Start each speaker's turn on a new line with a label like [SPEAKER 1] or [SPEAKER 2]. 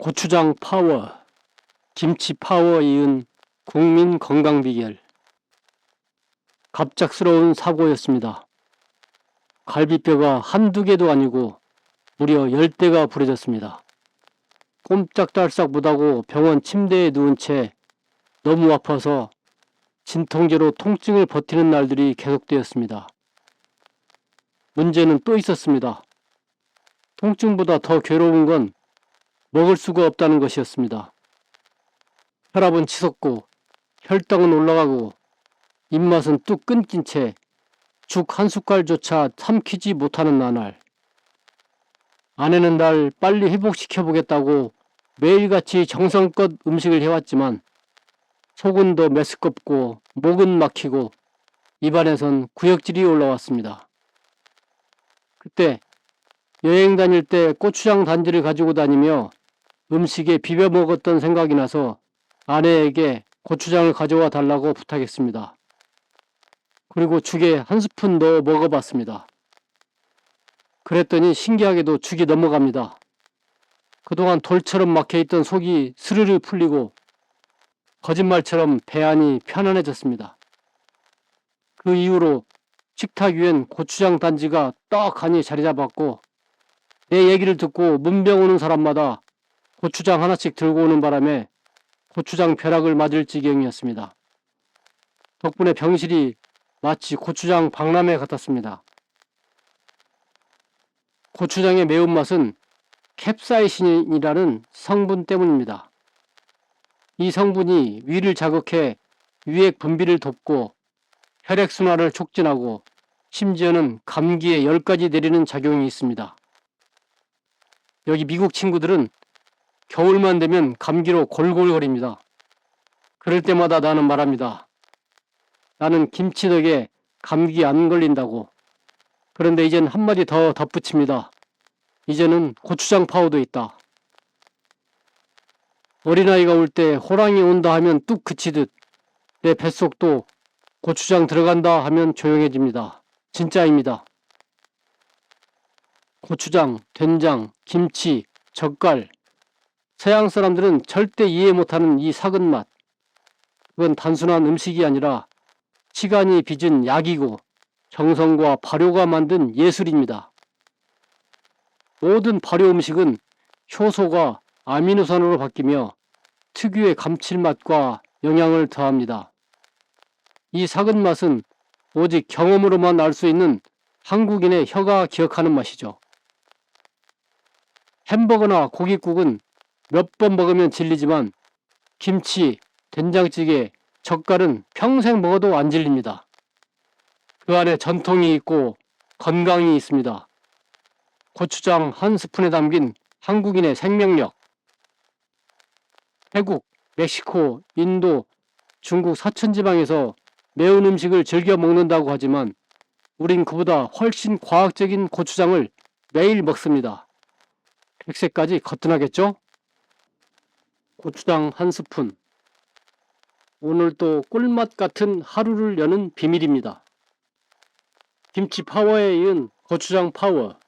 [SPEAKER 1] 고추장 파워, 김치 파워 이은 국민 건강 비결. 갑작스러운 사고였습니다. 갈비뼈가 한두 개도 아니고 무려 열 대가 부러졌습니다. 꼼짝달싹 못하고 병원 침대에 누운 채 너무 아파서 진통제로 통증을 버티는 날들이 계속되었습니다. 문제는 또 있었습니다. 통증보다 더 괴로운 건 먹을 수가 없다는 것이었습니다. 혈압은 치솟고 혈당은 올라가고 입맛은 뚝 끊긴 채 죽 한 숟갈조차 삼키지 못하는 나날. 아내는 날 빨리 회복시켜 보겠다고 매일같이 정성껏 음식을 해왔지만 속은 더 메스껍고 목은 막히고 입안에선 구역질이 올라왔습니다. 그때 여행 다닐 때 고추장 단지를 가지고 다니며 음식에 비벼 먹었던 생각이 나서 아내에게 고추장을 가져와 달라고 부탁했습니다. 그리고 죽에 한 스푼 넣어 먹어봤습니다. 그랬더니 신기하게도 죽이 넘어갑니다. 그동안 돌처럼 막혀있던 속이 스르르 풀리고 거짓말처럼 배 안이 편안해졌습니다. 그 이후로 식탁 위엔 고추장 단지가 떡하니 자리 잡았고 내 얘기를 듣고 문병 오는 사람마다 고추장 하나씩 들고 오는 바람에 고추장 벼락을 맞을 지경이었습니다. 덕분에 병실이 마치 고추장 박람회 같았습니다. 고추장의 매운맛은 캡사이신이라는 성분 때문입니다. 이 성분이 위를 자극해 위액 분비를 돕고 혈액순환을 촉진하고 심지어는 감기에 열까지 내리는 작용이 있습니다. 여기 미국 친구들은 겨울만 되면 감기로 골골거립니다. 그럴 때마다 나는 말합니다. 나는 김치 덕에 감기 안 걸린다고. 그런데 이젠 한마디 더 덧붙입니다. 이제는 고추장 파우도 있다. 어린아이가 올 때 호랑이 온다 하면 뚝 그치듯 내 뱃속도 고추장 들어간다 하면 조용해집니다. 진짜입니다. 고추장, 된장, 김치, 젓갈. 서양 사람들은 절대 이해 못하는 이 삭은 맛. 그건 단순한 음식이 아니라 시간이 빚은 약이고 정성과 발효가 만든 예술입니다. 모든 발효 음식은 효소가 아미노산으로 바뀌며 특유의 감칠맛과 영양을 더합니다. 이 삭은 맛은 오직 경험으로만 알 수 있는 한국인의 혀가 기억하는 맛이죠. 햄버거나 고깃국은 몇 번 먹으면 질리지만 김치, 된장찌개, 젓갈은 평생 먹어도 안 질립니다. 그 안에 전통이 있고 건강이 있습니다. 고추장 한 스푼에 담긴 한국인의 생명력. 태국, 멕시코, 인도, 중국 사천지방에서 매운 음식을 즐겨 먹는다고 하지만 우린 그보다 훨씬 과학적인 고추장을 매일 먹습니다. 백세까지 거뜬하겠죠? 고추장 한 스푼. 오늘 또 꿀맛 같은 하루를 여는 비밀입니다. 김치 파워에 이은 고추장 파워.